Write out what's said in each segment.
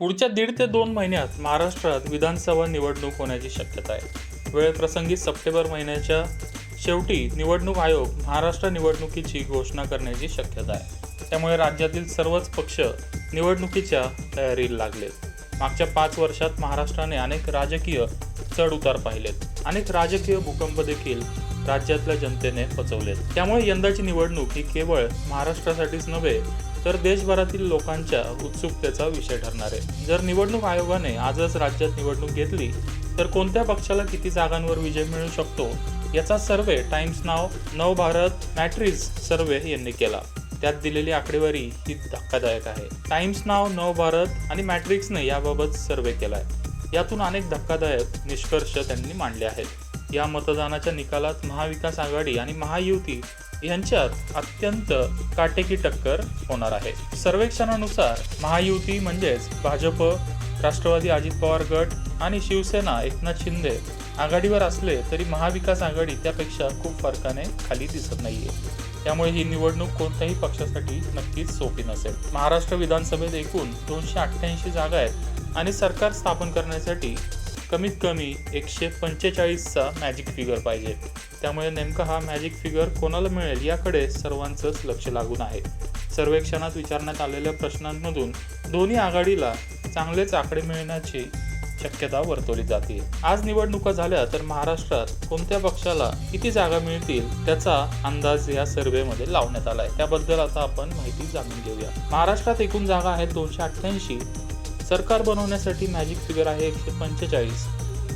पुढच्या दीड ते दोन महिन्यात महाराष्ट्रात विधानसभा निवडणूक होण्याची शक्यता आहे. वेळप्रसंगी सप्टेंबर महिन्याच्या शेवटी निवडणूक आयोग महाराष्ट्र निवडणुकीची घोषणा करण्याची शक्यता आहे. त्यामुळे राज्यातील सर्वच पक्ष निवडणुकीच्या तयारीला लागलेत मागच्या पाच वर्षात महाराष्ट्राने अनेक राजकीय चढउतार पाहिलेत. अनेक राजकीय भूकंप देखील राज्यातल्या जनतेने पचवलेत. त्यामुळे यंदाची निवडणूक ही केवळ महाराष्ट्रासाठीच नव्हे तर देशभरातील लोकांच्या उत्सुकतेचा विषय ठरणार आहे. जर निवडणूक आयोगाने आजच राज्यात निवडणूक घेतली तर कोणत्या पक्षाला किती जागांवर विजय मिळू शकतो याचा सर्वे टाइम्स नाव नव भारत मॅट्रिज सर्वे यांनी केला. त्यात दिलेली आकडेवारी ही धक्कादायक आहे. टाइम्स नाव नव भारत आणि मॅट्रिक्सने याबाबत सर्वे केलाय. यातून अनेक धक्कादायक निष्कर्ष त्यांनी मांडले आहेत. या मतदानाच्या निकालात महाविकास आघाडी आणि महायुती यांच्यात अत्यंत काटेकी टक्कर होणार आहे. सर्वेक्षणानुसार महायुती म्हणजेच भाजप राष्ट्रवादी अजित पवार गट आणि शिवसेना एकनाथ शिंदे आघाडीवर असले तरी महाविकास आघाडी त्यापेक्षा खूप फरकाने खाली दिसत नाहीये. त्यामुळे ही निवडणूक कोणत्याही पक्षासाठी नक्कीच सोपी नसेल. महाराष्ट्र विधानसभेत एकूण दोनशे अठ्ठ्याऐंशी जागा आहेत आणि सरकार स्थापन करण्यासाठी कमीत कमी एकशे पंचेचाळीसचा मॅजिक फिगर पाहिजे. त्यामुळे नेमका हा मॅजिक फिगर कोणाला मिळेल याकडे सर्वांचंच लक्ष लागून आहे. सर्वेक्षणात विचारण्यात आलेल्या प्रश्नांमधून दोन्ही आघाडीला चांगलेच आकडे मिळण्याची शक्यता वर्तवली जाते. आज निवडणुका झाल्या तर महाराष्ट्रात कोणत्या पक्षाला किती जागा मिळतील त्याचा अंदाज या सर्व्हेमध्ये लावण्यात आलाय. त्याबद्दल आता आपण माहिती जाणून घेऊया. महाराष्ट्रात एकूण जागा आहेत दोनशे अठ्ठ्याऐंशी सरकार बनवण्यासाठी मॅजिक फिगर आहे एकशे पंचेचाळीस.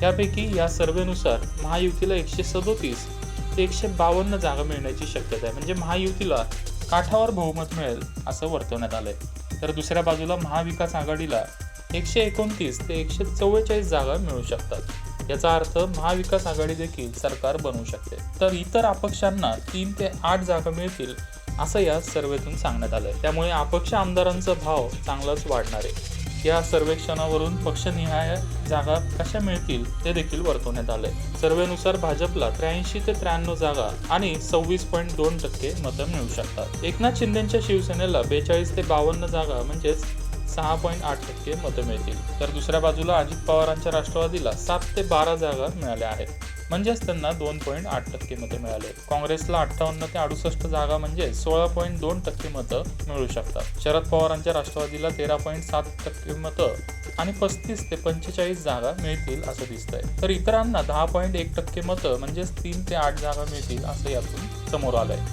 यापैकी या सर्वेनुसार महायुतीला एकशे सदोतीस ते एकशे बावन्न जागा मिळण्याची शक्यता आहे. म्हणजे महायुतीला काठावर बहुमत मिळेल असं वर्तवण्यात आलंय. तर दुसऱ्या बाजूला महाविकास आघाडीला एकशे एकोणतीस ते एकशे चव्वेचाळीस जागा मिळू शकतात. याचा अर्थ महाविकास आघाडी देखील सरकार बनवू शकते. तर इतर अपक्षांना तीन ते आठ जागा मिळतील असं या सर्वेतून सांगण्यात आलंय. त्यामुळे अपक्ष आमदारांचा भाव चांगलाच वाढणार आहे. या सर्वेक्षणावरून पक्षनिहाय जागा कशा मिळतील ते देखील वर्तवण्यात आले सर्वेनुसार भाजपला त्र्याऐंशी ते त्र्याण्णव जागा आणि सव्वीस पॉईंट दोन टक्के मतं मिळू शकतात. एकनाथ शिंदेच्या शिवसेनेला बेचाळीस ते बावन्न जागा म्हणजेच सहा पॉईंट आठ टक्के मतं मिळतील. तर दुसऱ्या बाजूला अजित पवारांच्या राष्ट्रवादीला सात ते बारा जागा मिळाल्या आहेत. म्हणजेच त्यांना दोन पॉईंट आठ टक्के मतं मिळाले. काँग्रेसला अठ्ठावन्न ते अडुसष्ट जागा म्हणजे सोळा पॉईंट दोन टक्के मतं मिळू शकतात. शरद पवारांच्या राष्ट्रवादीला तेरा पॉईंट सात टक्के मतं आणि पस्तीस ते पंचेचाळीस जागा मिळतील असं दिसतंय. तर इतरांना दहा पॉईंट एक टक्के मतं म्हणजेच तीन ते आठ जागा मिळतील असं यातून समोर आलंय.